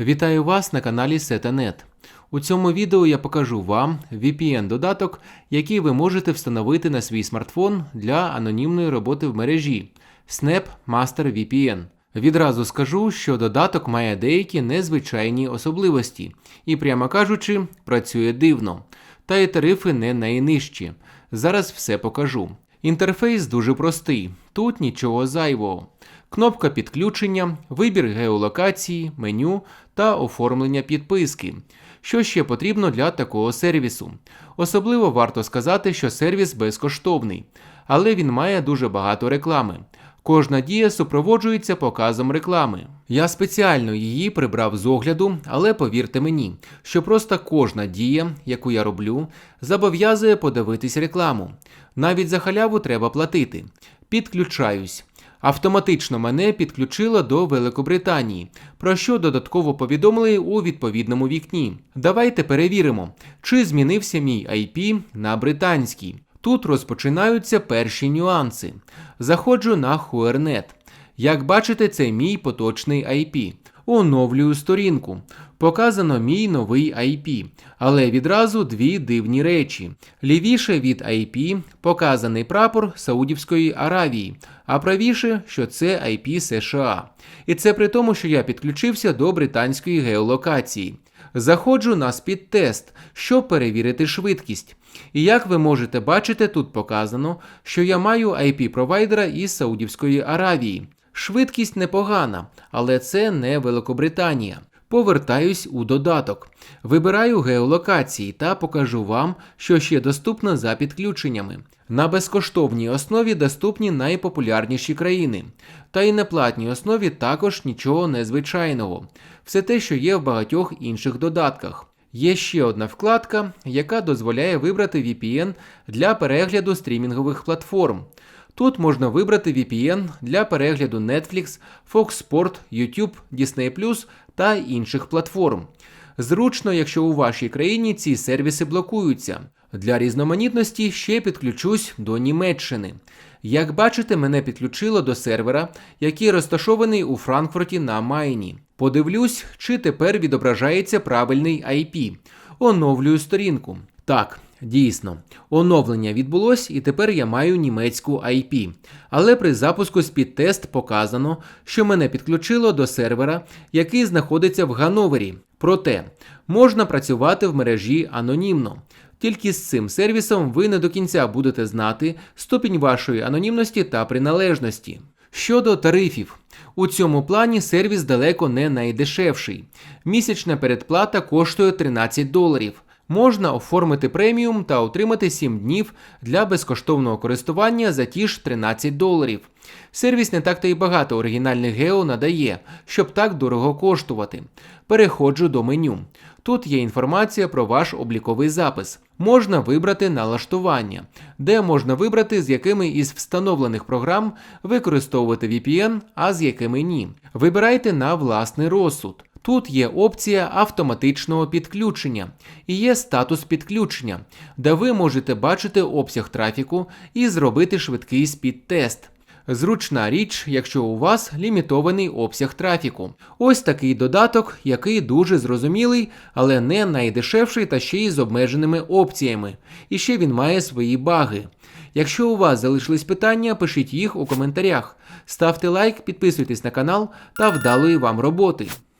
Вітаю вас на каналі Setanet. У цьому відео я покажу вам VPN-додаток, який ви можете встановити на свій смартфон для анонімної роботи в мережі Snap Master VPN. Відразу скажу, що додаток має деякі незвичайні особливості і, прямо кажучи, працює дивно. Та й тарифи не найнижчі. Зараз все покажу. Інтерфейс дуже простий, тут нічого зайвого. Кнопка підключення, вибір геолокації, меню та оформлення підписки. Що ще потрібно для такого сервісу? Особливо варто сказати, що сервіс безкоштовний, але він має дуже багато реклами. Кожна дія супроводжується показом реклами. Я спеціально її прибрав з огляду, але повірте мені, що просто кожна дія, яку я роблю, зобов'язує подивитись рекламу. Навіть за халяву треба платити. Підключаюсь. Автоматично мене підключило до Великобританії, про що додатково повідомили у відповідному вікні. Давайте перевіримо, чи змінився мій IP на британський. Тут розпочинаються перші нюанси. Заходжу на Huernet. Як бачите, це мій поточний IP. Оновлюю сторінку. Показано мій новий IP, але відразу дві дивні речі. Лівіше від IP показаний прапор Саудівської Аравії, а правіше, що це IP США. І це при тому, що я підключився до британської геолокації. Заходжу на спідтест, щоб перевірити швидкість. І як ви можете бачити, тут показано, що я маю IP-провайдера із Саудівської Аравії. Швидкість непогана, але це не Великобританія. Повертаюсь у додаток. Вибираю геолокації та покажу вам, що ще доступно за підключеннями. На безкоштовній основі доступні найпопулярніші країни, та й на платній основі також нічого незвичайного. Все те, що є в багатьох інших додатках. Є ще одна вкладка, яка дозволяє вибрати VPN для перегляду стрімінгових платформ. Тут можна вибрати VPN для перегляду Netflix, Fox Sport, YouTube, Disney та інших платформ. Зручно, якщо у вашій країні ці сервіси блокуються. Для різноманітності ще підключусь до Німеччини. Як бачите, мене підключило до сервера, який розташований у Франкфурті на Майні. Подивлюсь, чи тепер відображається правильний IP. Оновлюю сторінку. Так, дійсно, оновлення відбулось, і тепер я маю німецьку IP. Але при запуску спідтест показано, що мене підключило до сервера, який знаходиться в Гановері. Проте можна працювати в мережі анонімно. Тільки з цим сервісом ви не до кінця будете знати ступінь вашої анонімності та приналежності. Щодо тарифів, у цьому плані сервіс далеко не найдешевший. Місячна передплата коштує 13 доларів. Можна оформити преміум та отримати 7 днів для безкоштовного користування за ті ж 13 доларів. Сервіс не так то й багато оригінальних гео надає, щоб так дорого коштувати. Переходжу до меню. Тут є інформація про ваш обліковий запис. Можна вибрати налаштування, де можна вибрати, з якими із встановлених програм використовувати VPN, а з якими ні. Вибирайте на власний розсуд. Тут є опція автоматичного підключення і є статус підключення, де ви можете бачити обсяг трафіку і зробити швидкий спідтест. Зручна річ, якщо у вас лімітований обсяг трафіку. Ось такий додаток, який дуже зрозумілий, але не найдешевший та ще й з обмеженими опціями. І ще він має свої баги. Якщо у вас залишились питання, пишіть їх у коментарях. Ставте лайк, підписуйтесь на канал та вдалої вам роботи.